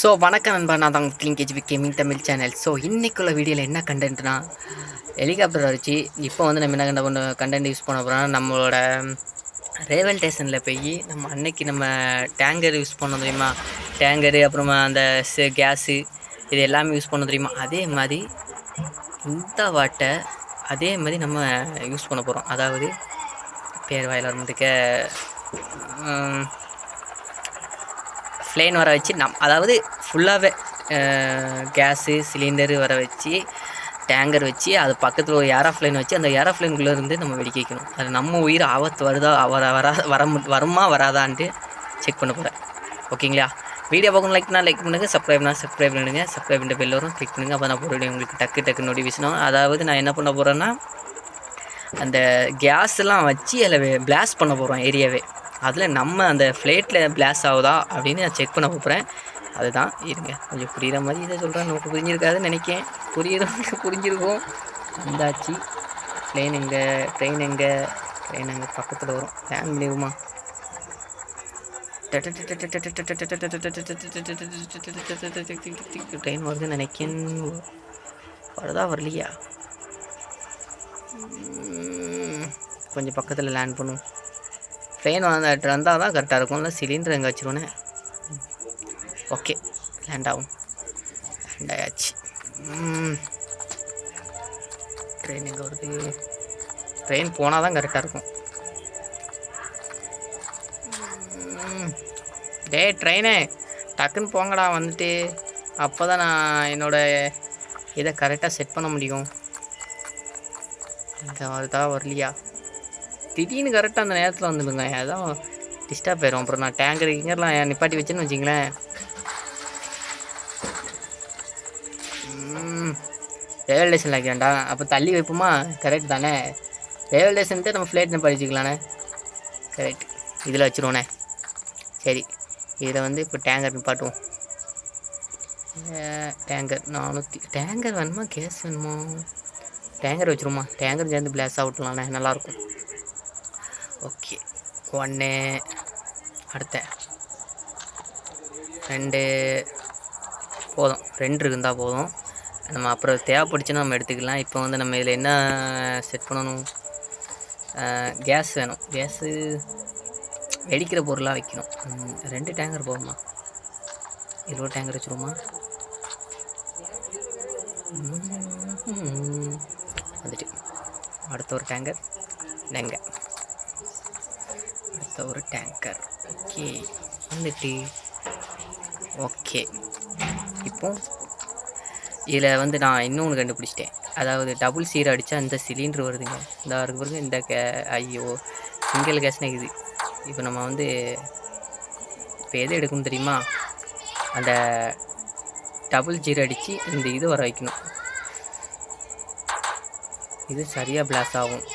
So வணக்கம் நண்பா. நான் தான் fifteen KGB gaming Tamil channel so இன்றைக்குள்ள வீடியோவில் என்ன கண்டென்ட்னா ஹெலிகாப்டர் வச்சு இப்போ வந்து நம்ம என்ன கண்ட பண்ண கண்டென்ட் யூஸ் பண்ண போகிறோம்னா நம்மளோட ரேவல் ஸ்டேஷனில் போய் நம்ம அன்னைக்கு நம்ம டேங்கர் யூஸ் பண்ணோம் தெரியுமா? டேங்கரு அப்புறமா அந்த கேஸு இது எல்லாமே யூஸ் பண்ண தெரியுமா? அதே மாதிரி இந்த வாட்டை அதே மாதிரி நம்ம யூஸ் பண்ண போகிறோம் அதாவது பேர் வாயில் வரமுடிக்க ஃப்ளேன் வர வச்சு நம் அதாவது ஃபுல்லாகவே கேஸு சிலிண்டரு வர வச்சு டேங்கர் வச்சு அது பக்கத்தில் ஒரு ஏரோஃப்ளைன் வச்சு அந்த ஏரோஃப்ளைனுக்குள்ளே இருந்து நம்ம வெடிக்க வைக்கணும் அது நம்ம உயிர் ஆபத்து வருதா வர வரா வர மு- வருமா வராதான்ட்டு செக் பண்ண போகிறேன் ஓகேங்களா வீடியோ பக்கம் லைக் பண்ணால் லைக் பண்ணுங்கள் சப்ஸ்கிரைப்னா சப்ஸ்கிரைப் பண்ணுங்க. சப்ஸ்கிரைப் பண்ணுற பெல் வரும் கிளிக் பண்ணுங்கள் அப்போ நான் போகிற உங்களுக்கு டக்கு டக்கு நோட்டிஃபிகேஷன் அதாவது நான் என்ன பண்ண போகிறேன்னா அந்த கேஸ்லாம் வச்சு அதில் பிளாஸ்ட் பண்ண போகிறோம் ஏரியாவே அதில் நம்ம அந்த ஃப்ளேட்டில் பிளாஸ் ஆகுதா அப்படின்னு நான் செக் பண்ண போகிறேன் அதுதான் இருங்க கொஞ்சம் புரிகிற மாதிரி இதை சொல்கிறேன் நமக்கு புரிஞ்சிருக்காதுன்னு நினைக்கேன் புரியுறவங்களுக்கு புரிஞ்சிருக்கும் வந்தாச்சு ப்ளேன் எங்கே ட்ரெயின் எங்கே ட்ரெயின் எங்கே பக்கத்தில் வரும் லேண்ட் பண்ணிடுமா ட்ரெயின் வருதுன்னு நினைக்கேன் வருதா வரலையா கொஞ்சம் பக்கத்தில் லேண்ட் பண்ணும் ட்ரெயின் வந்து வந்தால் தான் கரெக்டாக இருக்கும். இல்லை சிலிண்டர் எங்கே வச்சிருவோனே ஓகே லேண்ட் ஆகும் லேண்ட் ஆயாச்சு. ட்ரெயின் எங்கே வருது? ட்ரெயின் போனால் தான் கரெக்டாக இருக்கும். டே டேய் ட்ரெயினே டக்குன்னு போங்கடா வந்துட்டு. அப்போ தான் நான் என்னோடய இதை கரெக்டாக செட் பண்ண முடியும். இங்கே வருதா வரலையா? திடீர்னு கரெக்டாக அந்த நேரத்தில் வந்துடுங்க அதான் டிஸ்டர்ப் ஆயிரும். அப்புறம் நான் டேங்கர் கிங்கர்லாம் நிப்பாட்டி வச்சேன்னு வச்சிங்களேன் ரயில்வே ஸ்டேஷனில் வேண்டாம் அப்போ தள்ளி வைப்போமா? கரெக்ட் தானே. ரயில்வே ஸ்டேஷன்ட்டு நம்ம ஃப்ளைட் நிப்பாட்டி வச்சுக்கலாண்ணே கரெக்ட் இதில் வச்சுருவோண்ணே சரி. இதில் வந்து இப்போ டேங்கர் நிப்பாட்டுவோம். டேங்கர் நானூற்றி டேங்கர் வேணுமா? கேஸ் வேணுமா? டேங்கர் வச்சுருமா டேங்கர் சேர்ந்து பிளாஸ் அவுட்லாண்ணே நல்லாயிருக்கும் ஓகே. ஒன்று அடுத்த. ரெண்டு. போதும். ரெண்டு இருந்தால் போதும். நம்ம அப்புறம் தேவைப்படுச்சுன்னா நம்ம எடுத்துக்கலாம். இப்போ வந்து நம்ம இதில் என்ன செட் பண்ணணும்? கேஸ் வேணும். கேஸு வெடிக்கிற பொருளாக வைக்கணும். ரெண்டு டேங்கர் போதுமா? இருபது டேங்கர் வச்சுருவோமா? வந்துட்டு. அடுத்த ஒரு டேங்கர் நெங்கை அடுத்த ஒரு டேங்கர் ஓகே வந்துட்டு ஓகே இப்போ இதில் வந்து நான் இன்னொன்று கண்டுபிடிச்சிட்டேன். அதாவது டபுள் சீர் அடித்தா இந்த சிலிண்டர் வருதுங்க. இந்த இருக்கு பாருங்க இந்த கே ஐயோ சிங்கிள் கேஸ்னா இது. இப்போ நம்ம வந்து இப்போ எது எடுக்கணும் தெரியுமா? அந்த டபுள் ஜீரோ அடித்து இந்த இது வர வைக்கணும். இது சரியாக பிளாஸ் ஆகும்.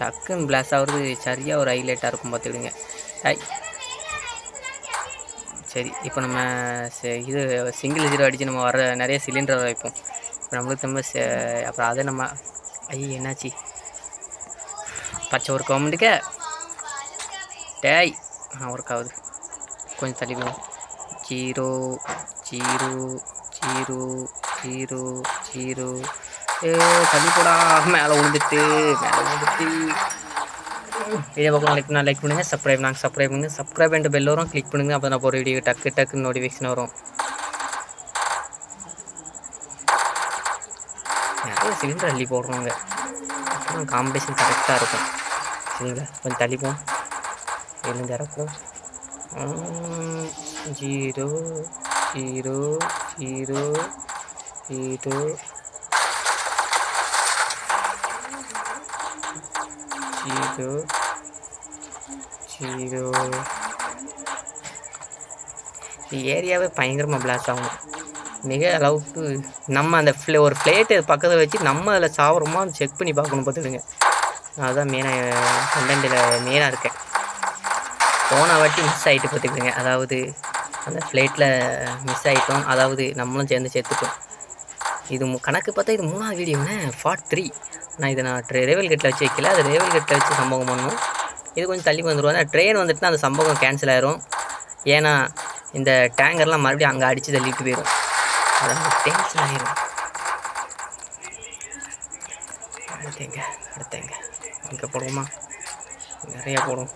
டக்குன்னு பிளாஸ் ஆகுறது சரியாக ஒரு ஹைலைட்டாக இருக்கும் பார்த்துக்கிடுங்க. ஐ. சரி இப்போ நம்ம இது சிங்கிள் ஜீரோ அடித்து நம்ம வர நிறைய சிலிண்டர் வைப்போம். இப்போ நம்மளுக்கு நம்ம அப்புறம் அதை நம்ம ஐய என்னாச்சு? பச்சை ஒரு கவர்மெண்ட்டுக்க டேய் ஒர்க் ஆகுது. கொஞ்சம் தள்ளி போகும் zero zero zero zero zero. தள்ளி போடா. மேலே விழுந்துட்டு மேலே விழுந்துட்டு. வீடியோ பக்கம் லைக் பண்ணால் லைக் பண்ணுங்கள் சப்ஸ்கிரைப் நாங்கள் சப்ஸ்கிரைப் பண்ணுங்கள் சப்ஸ்கிரைப் பண்ணிட்டு பெல் வரும் கிளிக் பண்ணுங்கள் அப்போ நான் போகிற வீடியோ டக்கு டக்கு நோட்டிஃபிகேஷன் வரும். நிறைய சிலிண்டர் அள்ளி போடுறோங்க. அப்புறம் காம்படிஷன் கரெக்டாக இருக்கும். சரிங்களா கொஞ்சம் தள்ளிப்போம். எழுந்து இறக்கும் zero zero zero zero zero zero ஏரியாவே பயங்கரமாக பிளாஸ் ஆகும். மிக அளவுக்கு நம்ம அந்த ஃப்ளே ஒரு ஃப்ளேட்டு பக்கத்தில் வச்சு நம்ம அதில் சாவரமா செக் பண்ணி பார்க்கணும் பார்த்துடுங்க அதுதான் மெயினாக கண்டென்ட்டில் மெயினாக இருக்கேன். போன வாட்டி மிஸ் ஆகிட்டு பார்த்துக்குங்க அதாவது அந்த ஃப்ளைட்டில் மிஸ் ஆகிட்டோம் அதாவது நம்மளும் சேர்ந்து சேர்த்துட்டோம். இது மு- கணக்கு பார்த்தா இது மூணாவது வீடியோண்ணே பார்ட் த்ரீ நான் இதை நான் ட்ரே ரேவல் கேட்டில் வச்சு வைக்கல. அது ரேவல் கேட்டில் வச்சு சம்பவம் பண்ணணும் இது கொஞ்சம் தள்ளி வந்துடுவோம் ட்ரெயின் வந்துட்டுனா அந்த சம்பவம் கேன்சல் ஆயிரும். ஏன்னா இந்த டேங்கர்லாம் மறுபடியும் அங்கே அடித்து தள்ளிட்டு போயிடும் அதான் டென்ஷன் ஆயிரும். அடுத்தங்க அடுத்தங்க. இங்கே போடுவோமா? நிறையா போடும்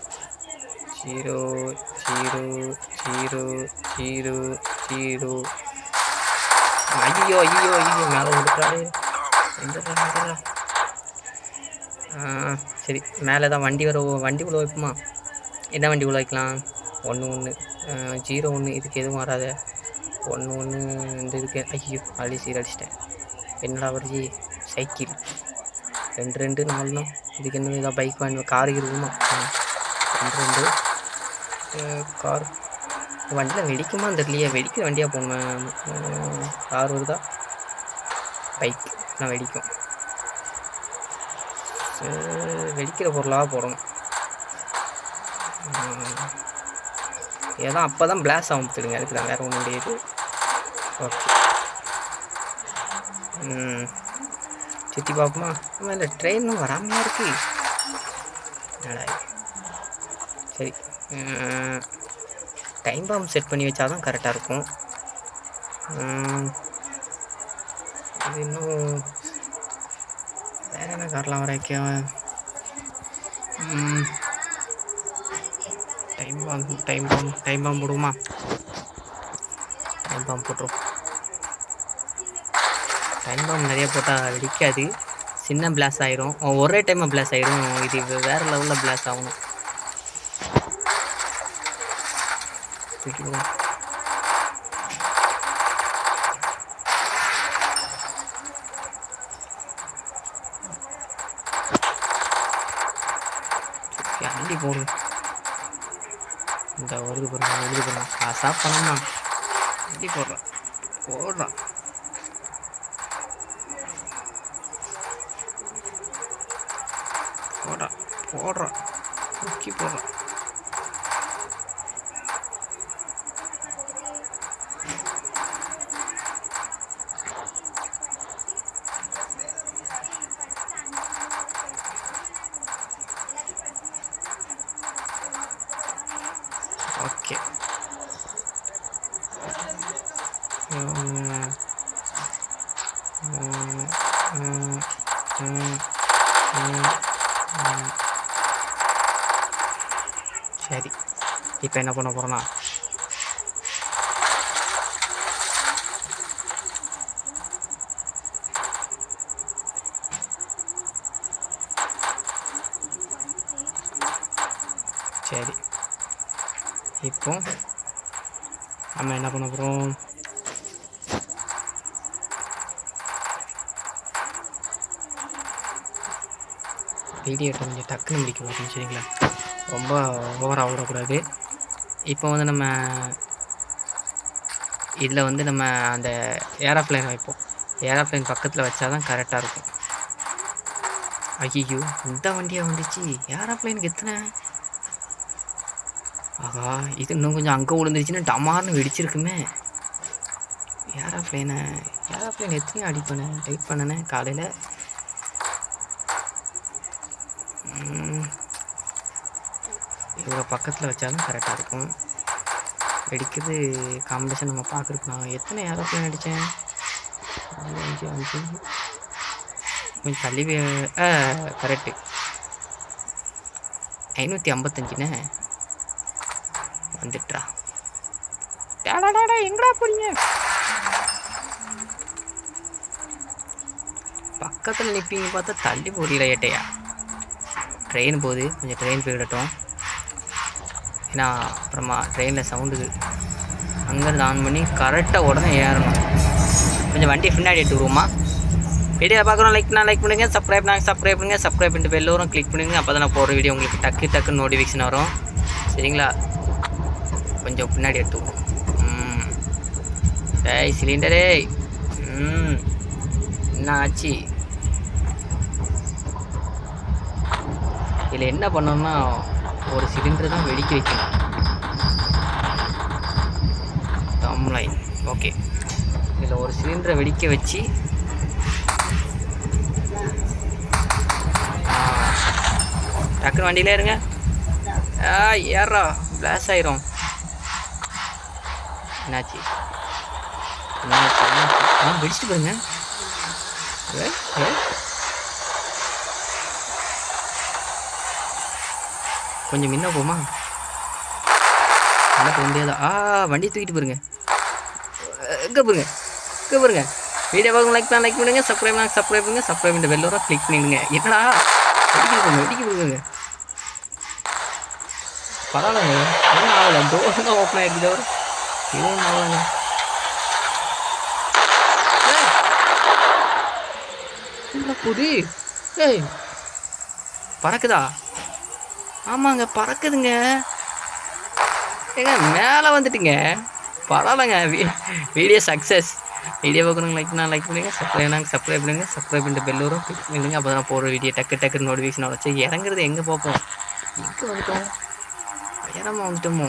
zero zero zero zero zero. ஐயோ ஐயோ ஐயோ மேலே கொடுக்குறாரு எந்த எந்திரா சரி. மேலே தான் வண்டி வர வண்டி உள்ள வைப்போமா? என்ன வண்டி உள்ள வைக்கலாம்? ஒன்று ஒன்று ஜீரோ ஒன்று இதுக்கு எதுவும் வராது. ஒன்று ஒன்று இந்த இதுக்கு ஐயோ அழி சீரடிச்சிட்டேன். என்னடா வருது சைக்கிள். ரெண்டு ரெண்டு நாலுனா இதுக்கு என்ன இதாக பைக் வாங்கி கார் இருக்குமா ரெண்டு ரெண்டு. கார். வண்டியில் வெடிக்குமா? தெரியலையே வெடிக்கிற வண்டியாக போகணும் கார் வருதா? பைக் நான் வெடிக்கும். வெடிக்கிற பொருளாக போடணும். ஏதோ அப்போ தான் பிளாஸ் ஆகும் தெரியுங்க அதுக்கு தான் வேறு ஒன்றும் முடியாது ஓகே சுற்றி பார்ப்போமா ஆமாம் இந்த ட்ரெயினும் வராமையா இருக்கு. சரி. டைம் பாம் செட் பண்ணி வச்சா தான் கரெக்டாக இருக்கும். இது இன்னும் வேற வரைக்கும். வர வைக்க time bomb time bomb time bomb போடுவோமா? டைம் பாம் போட்டுரும். டைம் பாம் நிறைய போட்டால் வெடிக்காது. சின்ன பிளாஸ் ஆயிரும். ஒரே டைமாக பிளாஸ் ஆயிரும். இது வேறு லெவலில் பிளாஸ் ஆகணும். தூக்கி விடுவோம். போடும் இந்த வருது பாருங்க வருது பாருங்க. காசா பணமா அள்ளி போடுறான். போடுறான். போடுறான். போடுறான் தூக்கி போடுறான் ஓகே ம், ம், ம், ம், ம், ம். சரி இப்போ என்ன பண்ண போகிறோன்னா சரி இப்போ நம்ம என்ன பண்ண போகிறோம் வீடியோ கொஞ்சம் டக்குன்னு முடிக்க சரிங்களா ரொம்ப ஓவராக விடக்கூடாது இப்போ வந்து நம்ம இதில் வந்து நம்ம அந்த ஏரோப்ளேன் வைப்போம். ஏரோப்ளேன் பக்கத்தில் வச்சா தான் கரெக்டாக இருக்கும். ஐயோ இந்த வண்டியாக வந்துச்சு? ஏரோப்ளைனுக்கு எத்தனை? ஆகா இது இன்னும் கொஞ்சம் அங்கே விழுந்துருச்சுன்னா டமார்னு வெடிச்சிருக்குமே. ஏரோப்ளைனை ஏரோப்ளேன் எத்தனையோ அடி பண்ணேன் டைப் பண்ணனே காலையில். பக்கத்தில் வச்சாலும் கரெக்டாக இருக்கும். வெடிக்கிறது காம்படிஷன் நம்ம பார்க்குறோம் நான் எத்தனை ஏரோப்ளேன் அடித்தேன் அஞ்சு அஞ்சு. கொஞ்சம் தள்ளி ஆ கரெக்டு ஐநூற்றி ஐம்பத்தஞ்சுண்ணே வந்துட்டா. டேடா எங்கடா போறீங்க? பக்கத்தில் நிற்பீங்க பார்த்தா தள்ளி போறீங்களா ஏட்டையா? ட்ரெயின் போகுது. கொஞ்சம் ட்ரெயின் போயிடட்டும் ஏன்னா அப்புறமா ட்ரெயினில் சவுண்டுக்கு அங்கேருந்து ஆன் பண்ணி கரெக்டாக உடனே ஏறணும். கொஞ்சம் வண்டியை பின்னாடி எடுத்துருவோமா வீடியோ பார்க்குறோம் லைக் லைக் பண்ணுங்கள் சப்ஸ்கிரைப் நான் சப்ஸ்கிரைப் பண்ணுங்கள் சப்ஸ்கிரைப் பண்ணிட்டு எல்லோரும் கிளிக் பண்ணுங்கள் அப்போ தான் நான் போடுற வீடியோ உங்களுக்கு டக்கு டக்குன்னு நோட்டிஃபிகேஷன் வரும். சரிங்களா? கொஞ்சம் பின்னாடி எடுத்து ஏய் ம் டேய் சிலிண்டரே ம் என்ன ஆச்சு? இதில் என்ன பண்ணணும்னா ஒரு சிலிண்டர் தான் வெடிக்க வைக்கணும். தம்லைன் ஓகே இதில் ஒரு சிலிண்டரை வெடிக்க வச்சு டக்குனு டக்குன்னு வண்டியிலே இருங்க. ஆ ஏறா பிளாஸ் ஆயிரும். என்னாச்சு? என்னாச்சு? ஆ வெடிச்சிட்டு பாருங்க ஏ, ஏ. கொஞ்சம் முன்ன போமா? நல்லா போக முடியாதா ஆ வண்டி தூக்கிட்டு போயிருங்க எங்கே பாருங்க. எங்கே பாருங்க. வீடியோ பார்க்க லைக் பண்ண லைக் பண்ணுங்க. சப்ஸ்கிரைப் பண்ண சப்ஸ்கிரைப் பண்ணுங்க. சப்ஸ்கிரைப் பண்ண பெல்லோரா கிளிக் பண்ணிடுங்க. என்னடா? வெடிக்க போங்க வெடிக்க போங்க. பரவாயில்லைங்க. ஒன்றும் ஆகலை. டோர் தான் ஓப்பன் ஆகிருக்கு தவிர எதுவும் ஆகலைங்க. என்ன புது? ஏய். பறக்குதா? ஆமாங்க பறக்குதுங்க. ஏங்க மேலே வந்துட்டுங்க. பரவாயில்லைங்க வீடியோ சக்ஸஸ் வீடியோ பார்க்கணுங்க லைக் லைக் பண்ணுங்க சப்ஸ்கிரைப் நாங்கள் சப்ஸ்கிரைப் பண்ணுங்க சப்ஸ்கிரைப் பண்ணிட்டு பெல் வரும் கிளிக் பண்ணுங்க. அப்போ தான் போகிற வீடியோ டக்கு டக்கு நோட்டிஃபிகேஷன் வச்சு இறங்குறது எங்கே பார்ப்போம்? எங்கே வந்துட்டோம்? உயரமா வந்துட்டோமோ?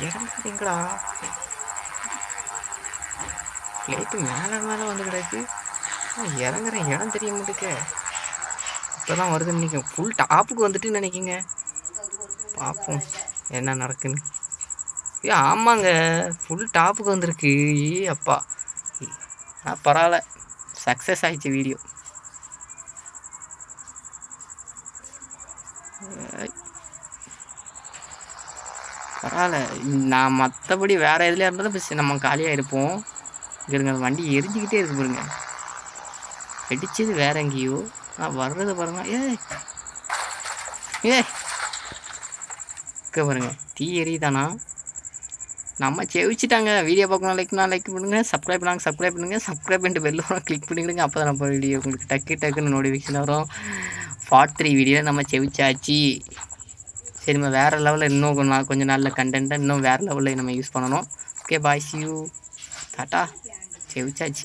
இறங்குறது எங்கடா? ஃப்ளைட்டு மேலே மேலே வந்து கிடக்கு. ஆனா, இறங்குற இடம் தெரிய மாட்டேங்க இப்போ தான் வருதுன்னு நினைக்கிறேன் ஃபுல் டாப்புக்கு வந்துட்டு நினைக்கிங்க பார்ப்போம் என்ன நடக்குன்னு. ஏ ஆமாங்க. ஃபுல் டாப்புக்கு வந்திருக்கு. ஏ அப்பா. ஆ பரவாயில்ல. சக்ஸஸ் ஆயிடுச்சு வீடியோ பரவாயில்ல. நான் மற்றபடி வேறு எதுலையாக இருந்தாலும் பஸ் நம்ம காலியாக இருப்போம். இருங்க வண்டி எரிஞ்சிக்கிட்டே இருக்கு பாருங்க. வெடிச்சது வேற எங்கேயோ. நான் வர்றது பாருங்க ஏய் ஏய் இருக்க பாருங்க தீ எரியுதானா நம்ம ஜெயிச்சிட்டாங்க வீடியோ பார்க்கணும் லைக்னா லைக் பண்ணுங்க சப்ஸ்கிரைப் பண்ணாங்க சப்ஸ்கிரைப் பண்ணுங்க சப்ஸ்கிரைப் பண்ணிட்டு பெல் வரும் கிளிக் பண்ணிடுங்க அப்போ தான் நம்ம வீடியோ உங்களுக்கு டக்கு டக்குன்னு நோட்டிஃபிகேஷன் வரும் பார்ட் த்ரீ வீடியோ நம்ம ஜெயிச்சாச்சு சரி நம்ம வேறு லெவலில் இன்னும் கொஞ்சம் கொஞ்சம் நாளில் கண்டென்ட்டாக இன்னும் வேறு லெவலில் நம்ம யூஸ் பண்ணணும் ஓகே பாய் சி யூ டாட்டா ஜெயிச்சாச்சு